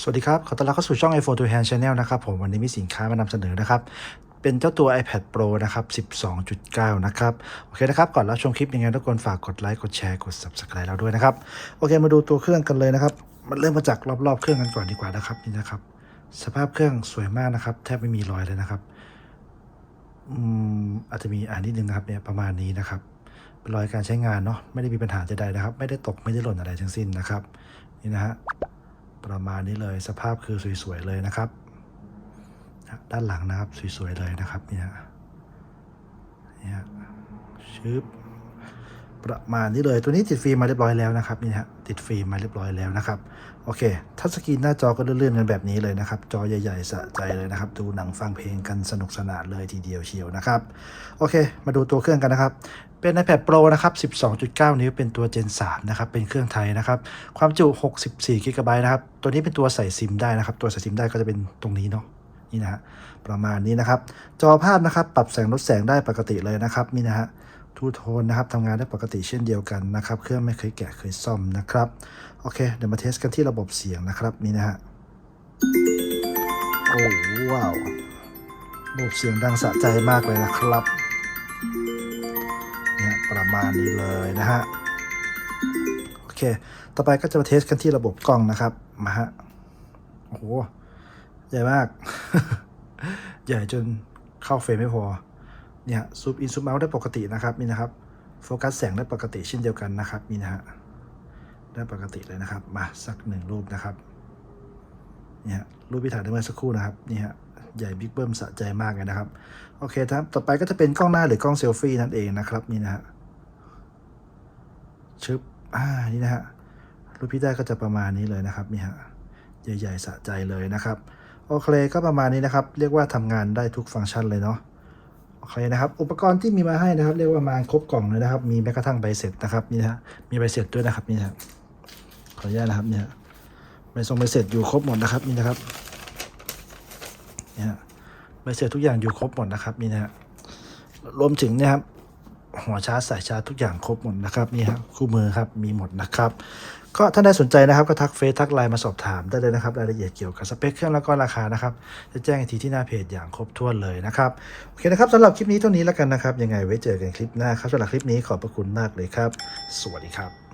สวัสดีครับ ขอต้อนรับเข้าสู่ช่อง iPhone to Hand Channel นะครับ ผมวันนี้มีสินค้ามานำเสนอนะครับ เป็นเจ้าตัว iPad Pro นะครับ 12.9 นะครับ โอเคนะครับ ก่อนรับชมคลิปยังไงทุกคนฝากกดไลค์ กดแชร์ กด Subscribe เราด้วยนะครับ โอเค มาดูตัวเครื่องกันเลยนะครับ มันเริ่มมาจากรอบๆ เครื่องกันก่อนดีกว่านะครับ นี่นะครับ สภาพเครื่องสวยมากนะครับ แทบไม่มีรอยเลยนะครับ อืม อาจจะมีอ่านนิดนึงนะครับเนี่ย ประมาณนี้นะครับเป็นรอยการใช้งานเนาะ ไม่ได้มีปัญหาใดๆนะครับ ไม่ได้ตก ไม่ได้หล่นอะไรทั้งสิ้นนะครับ นี่นะฮะ ประมาณนี้เลยสภาพคือสวยๆเลยนะครับ ด้านหลังนะครับสวยๆเลยนะครับเนี่ยเนี่ยชึบ ประมาณนี้เลย ตัวนี้ติดฟิล์มมาเรียบร้อยแล้วนะครับนี่ฮะติดฟิล์มมาเรียบร้อยแล้วนะครับโอเคทัชสกรีนหน้าจอก็เลื่อนๆกันแบบนี้เลยนะครับ จอใหญ่ๆสะใจเลยนะครับ ดูหนังฟังเพลงกันสนุกสนานเลยทีเดียวเชียวนะครับ โอเค มาดูตัวเครื่องกันนะครับ เป็น iPad Pro นะครับ 12.9 นิ้วเป็นตัว Gen 3 นะครับ เป็นเครื่องไทยนะครับ ความจุ 64 g b นะครับ ตัวนี้เป็นตัวใส่ซิมได้นะครับ ตัวใส่ซิมได้ก็จะเป็นตรงนี้เนาะนี่นะฮะประมาณนี้นะครับ จอภาพนะครับ ปรับแสงลดแสงได้ปกติเลยนะครับนี่นะฮะ ทูโทนนะครับทำงานได้ปกติเช่นเดียวกันนะครับ เครื่องไม่เคยแกะเคยซ่อมนะครับ โอเค เดี๋ยวมาเทสกันที่ระบบเสียงนะครับนี่นะฮะ โอ้ว้าวระบบเสียงดังสะใจมากเลยนะครับเนี่ยประมาณนี้เลยนะฮะ โอเค ต่อไปก็จะมาเทสกันที่ระบบกล้องนะครับมาฮะโอ้โหใหญ่มาก ใหญ่จนเข้าเฟรมไม่พอ เนี่ยซูมอินซูมเอาได้ปกตินะครับนี่นะครับโฟกัสแสงได้ปกติเช่นเดียวกันนะครับนี่นะฮะได้ปกติเลยนะครับ มาสักหนึ่งรูปนะครับเนี่ยรูปที่ถ่ายได้เมื่อสักครู่นะครับนี่ฮะใหญ่บิ๊กเบิ้มสะใจมากเลยนะครับ โอเคครับต่อไปก็จะเป็นกล้องหน้าหรือกล้องเซลฟี่นั่นเองนะครับนี่นะฮะชึบอ่านี่นะฮะรูปที่ได้ก็จะประมาณนี้เลยนะครับนี่ฮะใหญ่ๆสะใจเลยนะครับโอเคก็ประมาณนี้นะครับ เรียกว่าทำงานได้ทุกฟังก์ชันเลยเนาะ โอเคนะครับ อุปกรณ์ที่มีมาให้นะครับ เรียกว่ามาครบกล่องเลยนะครับ มีแม้กระทั่งใบเสร็จนะครับนี่ฮะมีใบเสร็จด้วยนะครับนี่ฮะขออนุญาตนะครับเนี่ยใบส่งใบเสร็จอยู่ครบหมดนะครับนี่นะครับเนี่ยใบเสร็จทุกอย่างอยู่ครบหมดนะครับนี่นะฮะรวมถึงนะครับ หัวชาร์จสายชาร์จทุกอย่างครบหมดนะครับนี่ครับคู่มือครับมีหมดนะครับ ก็ถ้าได้สนใจนะครับก็ทักเฟซทักไลน์มาสอบถามได้เลยนะครับรายละเอียดเกี่ยวกับสเปคเครื่องแล้วก็ราคานะครับจะแจ้งอีกทีที่หน้าเพจอย่างครบถ้วนเลยนะครับโอเคนะครับสำหรับคลิปนี้เท่านี้แล้วกันนะครับยังไงไว้เจอกันคลิปหน้าครับสำหรับคลิปนี้ขอบพระคุณมากเลยครับ สวัสดีครับ